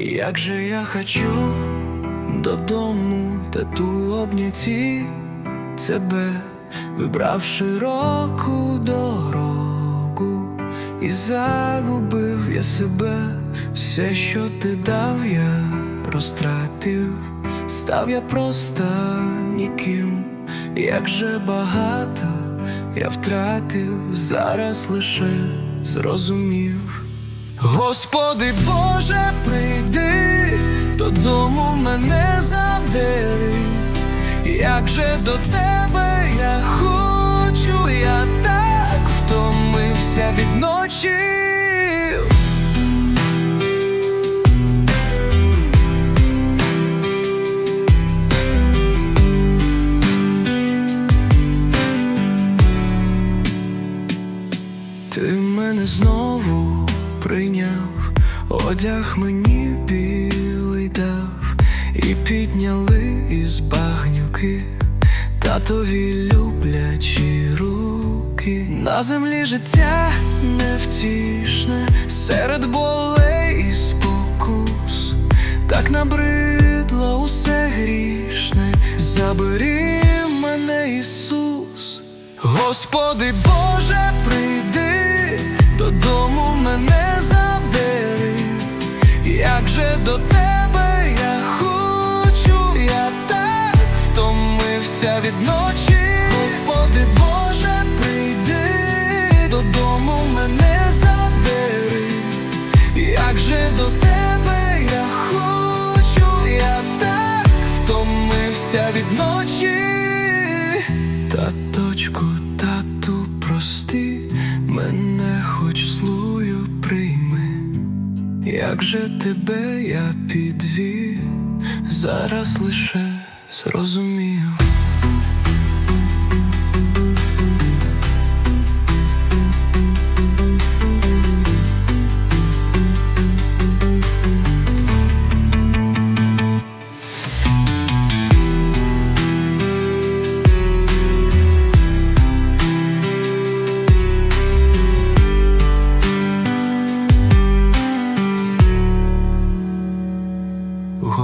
Як же я хочу додому, тату обняті тебе, вибрав широку дорогу, і загубив я себе, все, що ти дав, я розтратив, став я просто ніким, як же багато я втратив, зараз лише зрозумів. Господи Боже, прийди, додому мене забери, як же до тебе я хочу, я так втомився від ночі. Ти мене знову прийняв, одяг мені білий дав, і підняли із багнюки татові люблячі руки. На землі життя невтішне, серед болей і спокус, так набридло усе грішне, забери мене, Ісус. Господи Боже, до тебе я хочу, я так втомився від ночі. Господи Боже, прийди, додому мене забери, як же до тебе я хочу, я так втомився від ночі. Як же тебе я підвів, зараз лише зрозумів.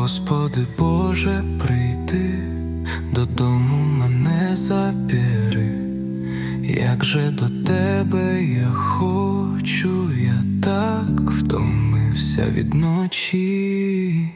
Господи Боже, прийди, додому мене забери, як же до тебе я хочу, я так втомився від ночі.